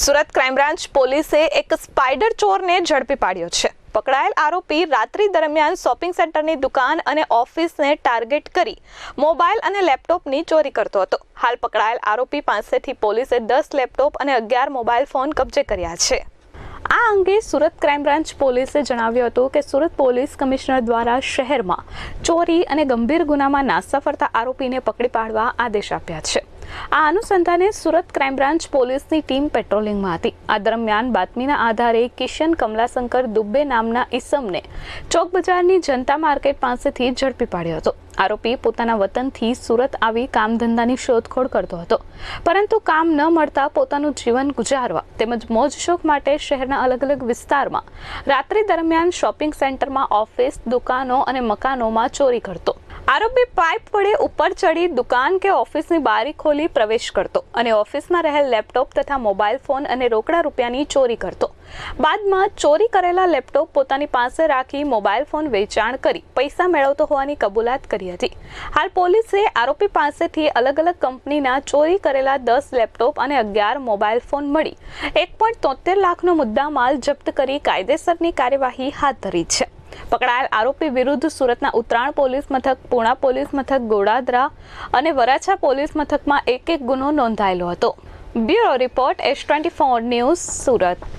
Surat crime branch પોલીસે એક spider ચોરને ઝડપી પાડ્યો છે. પકડાયેલ આરોપી રાત્રિ દરમિયાન શોપિંગ સેન્ટરની દુકાન અને ઓફિસને ટાર્ગેટ કરી મોબાઈલ અને લેપટોપની ચોરી કરતો હતો. હાલ પકડાયેલ આરોપી પાસેથી પોલીસે દસ લેપટોપ અને અગિયાર મોબાઈલ ફોન કબજે કર્યા છે. આ અંગે સુરત ક્રાઇમ બ્રાન્ચ પોલીસે જણાવ્યું હતું કે સુરત પોલીસ કમિશનર દ્વારા શહેરમાં ચોરી અને ગંભીર ગુનામાં નાસ્તા ફરતા આરોપીને પકડી પાડવા આદેશ આપ્યા છે. આ અનુસંધાને સુરત ક્રાઇમ બ્રાન્ચ પોલીસની ટીમ પેટ્રોલિંગમાં હતી. આ દરમિયાન બાતમીના આધારે કિશન કમલાશંકર દુબે નામના ઈસમને ચોક બજારની જનતા માર્કેટ પાસેથી ઝડપી પાડ્યો હતો. આરોપી પોતાના વતનથી સુરત આવી કામ ધંધાની શોધખોળ કરતો હતો. પરંતુ કામ ન મળતા પોતાનું જીવન ગુજારવા તેમજ મોજ શોખ માટે શહેરના અલગ અલગ વિસ્તારમાં રાત્રિ દરમિયાન શોપિંગ સેન્ટરમાં ઓફિસ, દુકાનો અને મકાનોમાં ચોરી કરતો આરોપી પાઇપ વડે ઉપર ચડી દુકાન કે ઓફિસની બારી ખોલી પ્રવેશ કરતો અને ઓફિસમાં રહેલ લેપટોપ તથા મોબાઈલ ફોન અને રોકડા રૂપિયાની ચોરી કરતો. બાદમાં ચોરી કરેલા લેપટોપ પોતાની પાસે રાખી મોબાઈલ ફોન વેચાણ કરી પૈસા મેળવતો હોવાની કબૂલાત કરી હતી. હાલ પોલીસે આરોપી પાસેથી અલગ અલગ કંપનીના ચોરી કરેલા દસ લેપટોપ અને અગિયાર મોબાઈલ ફોન મળી. એક લાખનો મુદ્દા માલ જપ્ત કરી કાયદેસરની કાર્યવાહી હાથ ધરી છે. પકડાયેલ આરોપી વિરુદ્ધ સુરતના ઉત્તરાયણ પોલીસ મથક, પૂણા પોલીસ મથક, ગોડાદરા અને વરાછા પોલીસ મથકમાં એક એક ગુનો નોંધાયેલો હતો. Bureau report, S twenty four news, Surat.